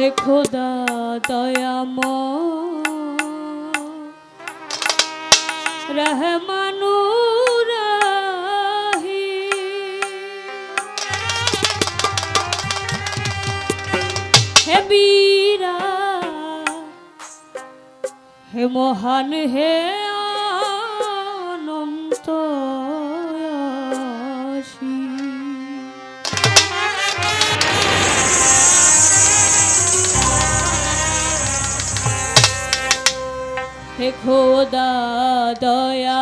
হে খোদা দয়াম রহমানু রাহি। হে বীরা হে মহান হে খোদা দয়াময়